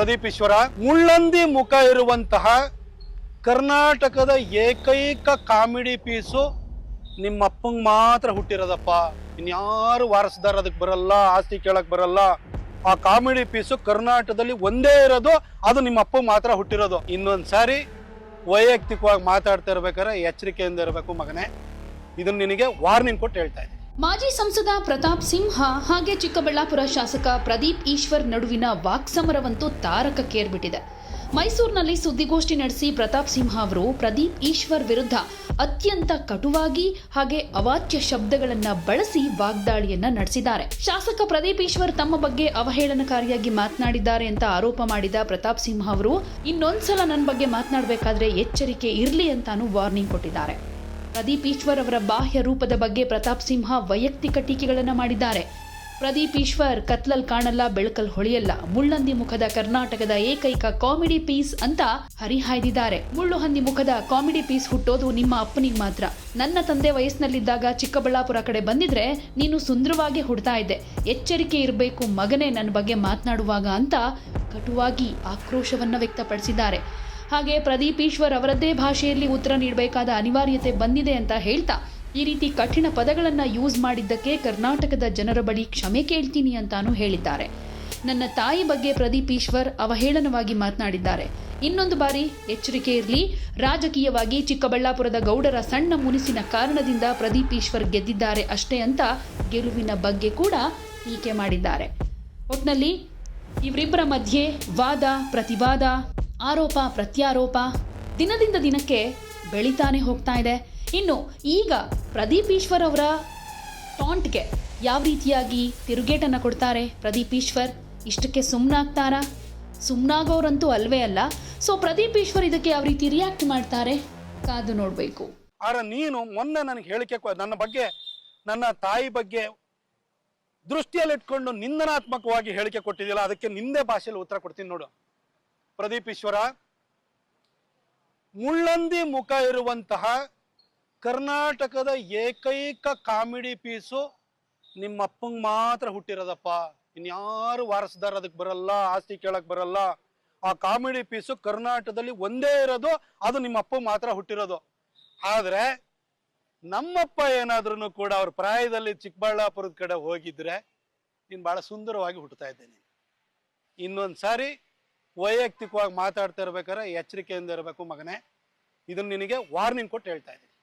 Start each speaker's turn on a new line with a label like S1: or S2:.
S1: ಪ್ರದೀಪ್ ಈಶ್ವರ, ಮುಳ್ಳಂದಿ ಮುಖ ಇರುವಂತಹ ಕರ್ನಾಟಕದ ಏಕೈಕ ಕಾಮಿಡಿ ಪೀಸು ನಿಮ್ಮ ಅಪ್ಪಂಗೆ ಮಾತ್ರ ಹುಟ್ಟಿರೋದಪ್ಪ. ಇನ್ಯಾರು ವಾರಸದಾರ ಅದಕ್ಕೆ ಬರಲ್ಲ, ಆಸ್ತಿ ಕೇಳಕ್ ಬರಲ್ಲ. ಆ ಕಾಮಿಡಿ ಪೀಸು ಕರ್ನಾಟಕದಲ್ಲಿ ಒಂದೇ ಇರೋದು, ಅದು ನಿಮ್ಮ ಅಪ್ಪ ಮಾತ್ರ ಹುಟ್ಟಿರೋದು. ಇನ್ನೊಂದ್ ಸಾರಿ ವೈಯಕ್ತಿಕವಾಗಿ ಮಾತಾಡ್ತಾ ಇರ್ಬೇಕಾದ್ರೆ ಎಚ್ಚರಿಕೆಯಿಂದ ಇರಬೇಕು ಮಗನೇ. ಇದನ್ನು ನಿನಗೆ ವಾರ್ನಿಂಗ್ ಕೊಟ್ಟು ಹೇಳ್ತಾ ಇದ್ದೀನಿ.
S2: ಮಾಜಿ ಸಂಸದ ಪ್ರತಾಪ್ ಸಿಂಹ ಹಾಗೆ ಚಿಕ್ಕಬಳ್ಳಾಪುರ ಶಾಸಕ ಪ್ರದೀಪ್ ಈಶ್ವರ್ ನಡುವಿನ ವಾಕ್ಸಮರವಂತೂ ತಾರಕಕ್ಕೇರ್ಬಿಟ್ಟಿದೆ ಮೈಸೂರಿನಲ್ಲಿ ಸುದ್ದಿಗೋಷ್ಠಿ ನಡೆಸಿ ಪ್ರತಾಪ್ ಸಿಂಹ ಅವರು ಪ್ರದೀಪ್ ಈಶ್ವರ್ ವಿರುದ್ಧ ಅತ್ಯಂತ ಕಟುವಾಗಿ ಹಾಗೆ ಅವಾಚ್ಯ ಶಬ್ದಗಳನ್ನ ಬಳಸಿ ವಾಗ್ದಾಳಿಯನ್ನ ನಡೆಸಿದ್ದಾರೆ. ಶಾಸಕ ಪ್ರದೀಪ್ ಈಶ್ವರ್ ತಮ್ಮ ಬಗ್ಗೆ ಅವಹೇಳನಕಾರಿಯಾಗಿ ಮಾತನಾಡಿದ್ದಾರೆ ಅಂತ ಆರೋಪ ಮಾಡಿದ ಪ್ರತಾಪ್ ಸಿಂಹ ಅವರು, ಇನ್ನೊಂದ್ಸಲ ನನ್ನ ಬಗ್ಗೆ ಮಾತನಾಡಬೇಕಾದ್ರೆ ಎಚ್ಚರಿಕೆ ಇರಲಿ ಅಂತಾನು ವಾರ್ನಿಂಗ್ ಕೊಟ್ಟಿದ್ದಾರೆ. ಪ್ರದೀಪ್ ಈಶ್ವರ್ ಅವರ ಬಾಹ್ಯ ರೂಪದ ಬಗ್ಗೆ ಪ್ರತಾಪ್ ಸಿಂಹ ವೈಯಕ್ತಿಕ ಟೀಕೆಗಳನ್ನು ಮಾಡಿದ್ದಾರೆ. ಪ್ರದೀಪ್ ಈಶ್ವರ್, ಕತ್ಲಲ್ ಕಾಣಲ್ಲ, ಬೆಳಕಲ್ ಹೊಳೆಯಲ್ಲ, ಮುಳ್ಳಂದಿ ಮುಖದ ಕರ್ನಾಟಕದ ಏಕೈಕ ಕಾಮಿಡಿ ಪೀಸ್ ಅಂತ ಹರಿಹಾಯ್ದಿದ್ದಾರೆ. ಮುಳ್ಳು ಹಂದಿ ಮುಖದ ಕಾಮಿಡಿ ಪೀಸ್ ಹುಟ್ಟೋದು ನಿಮ್ಮ ಅಪ್ಪನಿಗೆ ಮಾತ್ರ. ನನ್ನ ತಂದೆ ವಯಸ್ಸಿನಲ್ಲಿದ್ದಾಗ ಚಿಕ್ಕಬಳ್ಳಾಪುರ ಕಡೆ ಬಂದಿದ್ರೆ ನೀನು ಸುಂದರವಾಗಿ ಹುಡ್ತಾ ಇದ್ದೆ. ಎಚ್ಚರಿಕೆ ಇರಬೇಕು, ಮಗನೇ ನನ್ನ ಬಗ್ಗೆ ಮಾತನಾಡುವಾಗ ಅಂತ ಕಟುವಾಗಿ ಆಕ್ರೋಶವನ್ನು ವ್ಯಕ್ತಪಡಿಸಿದ್ದಾರೆ. ಹಾಗೆ ಪ್ರದೀಪ್ ಈಶ್ವರ್ ಅವರದ್ದೇ ಭಾಷೆಯಲ್ಲಿ ಉತ್ತರ ನೀಡಬೇಕಾದ ಅನಿವಾರ್ಯತೆ ಬಂದಿದೆ ಅಂತ ಹೇಳ್ತಾ, ಈ ರೀತಿ ಕಠಿಣ ಪದಗಳನ್ನು ಯೂಸ್ ಮಾಡಿದ್ದಕ್ಕೆ ಕರ್ನಾಟಕದ ಜನರ ಬಳಿ ಕ್ಷಮೆ ಕೇಳ್ತೀನಿ ಅಂತಾನೂ ಹೇಳಿದ್ದಾರೆ. ನನ್ನ ತಾಯಿ ಬಗ್ಗೆ ಪ್ರದೀಪ್ ಈಶ್ವರ್ ಅವಹೇಳನವಾಗಿ ಮಾತನಾಡಿದ್ದಾರೆ. ಇನ್ನೊಂದು ಬಾರಿ ಎಚ್ಚರಿಕೆ ಇರಲಿ, ರಾಜಕೀಯವಾಗಿ ಚಿಕ್ಕಬಳ್ಳಾಪುರದ ಗೌಡರ ಸಣ್ಣ ಮುನಿಸಿನ ಕಾರಣದಿಂದ ಪ್ರದೀಪ್ ಈಶ್ವರ್ ಗೆದ್ದಿದ್ದಾರೆ ಅಷ್ಟೇ ಅಂತ ಗೆಲುವಿನ ಬಗ್ಗೆ ಕೂಡ ಟೀಕೆ ಮಾಡಿದ್ದಾರೆ. ಒಟ್ನಲ್ಲಿ, ಇವರಿಬ್ಬರ ಮಧ್ಯೆ ವಾದ, ಪ್ರತಿವಾದ ಆರೋಪ, ಪ್ರತ್ಯಾರೋಪ ದಿನದಿಂದ ದಿನಕ್ಕೆ ಬೆಳಿತಾನೆ ಹೋಗ್ತಾ ಇದೆ. ಇನ್ನು ಈಗ ಪ್ರದೀಪ್ ಈಶ್ವರ್ ಅವರ ಟಾಂಟ್ಗೆ ಯಾವ ರೀತಿಯಾಗಿ ತಿರುಗೇಟನ್ನು ಕೊಡ್ತಾರೆ ಪ್ರದೀಪ್ ಈಶ್ವರ್? ಇಷ್ಟಕ್ಕೆ ಸುಮ್ಮನಾಗ್ತಾರಾ ಸುಮ್ಮನಾಗೋರಂತೂ ಅಲ್ವೇ ಅಲ್ಲ. ಸೊ ಪ್ರದೀಪ್ ಈಶ್ವರ್ ಇದಕ್ಕೆ ಯಾವ ರೀತಿ ರಿಯಾಕ್ಟ್ ಮಾಡ್ತಾರೆ? ಕಾದು ನೋಡಬೇಕು.
S1: ಆದ್ರೆ ನೀನು ಮೊನ್ನೆ ನನಗೆ ಹೇಳಿಕೆ ನನ್ನ ಬಗ್ಗೆ, ನನ್ನ ತಾಯಿ ಬಗ್ಗೆ ದೃಷ್ಟಿಯಲ್ಲಿಟ್ಕೊಂಡು ನಿಂದನಾತ್ಮಕವಾಗಿ ಹೇಳಿಕೆ ಕೊಟ್ಟಿದ್ಯಲ್ಲ ಅದಕ್ಕೆ ನಿಂದೆ ಭಾಷೆಯಲ್ಲಿ ಉತ್ತರ ಕೊಡ್ತೀನಿ ನೋಡು. ಪ್ರದೀಪ್ ಈಶ್ವರ, ಮುಳ್ಳಂದಿ ಮುಖ ಇರುವಂತಹ ಕರ್ನಾಟಕದ ಏಕೈಕ ಕಾಮಿಡಿ ಪೀಸು ನಿಮ್ಮ ಅಪ್ಪಂಗೆ ಮಾತ್ರ ಹುಟ್ಟಿರೋದಪ್ಪ. ಇನ್ಯಾರು ವಾರಸದಾರ ಅದಕ್ಕೆ ಬರಲ್ಲ, ಆಸ್ತಿ ಕೇಳಕ್ ಬರಲ್ಲ. ಆ ಕಾಮಿಡಿ ಪೀಸು ಕರ್ನಾಟಕದಲ್ಲಿ ಒಂದೇ ಇರೋದು, ಅದು ನಿಮ್ಮ ಅಪ್ಪ ಮಾತ್ರ ಹುಟ್ಟಿರೋದು. ಆದ್ರೆ ನಮ್ಮಪ್ಪ ಏನಾದ್ರೂ ಕೂಡ ಅವ್ರ ಪ್ರಾಯದಲ್ಲಿ ಚಿಕ್ಕಬಳ್ಳಾಪುರದ ಕಡೆ ಹೋಗಿದ್ರೆ, ನೀನು ಬಹಳ ಸುಂದರವಾಗಿ ಹುಟ್ಟುತ್ತಾ ಇದ್ದೇನೆ. ಇನ್ನೊಂದ್ ಸಾರಿ ವೈಯಕ್ತಿಕವಾಗಿ ಮಾತಾಡ್ತಾ ಇರ್ಬೇಕಾದ್ರೆ ಎಚ್ಚರಿಕೆಯಿಂದ ಇರಬೇಕು ಮಗನೇ. ಇದನ್ನ ನಿನಗೆ ವಾರ್ನಿಂಗ್ ಕೊಟ್ಟು ಹೇಳ್ತಾ ಇದ್ದೀನಿ.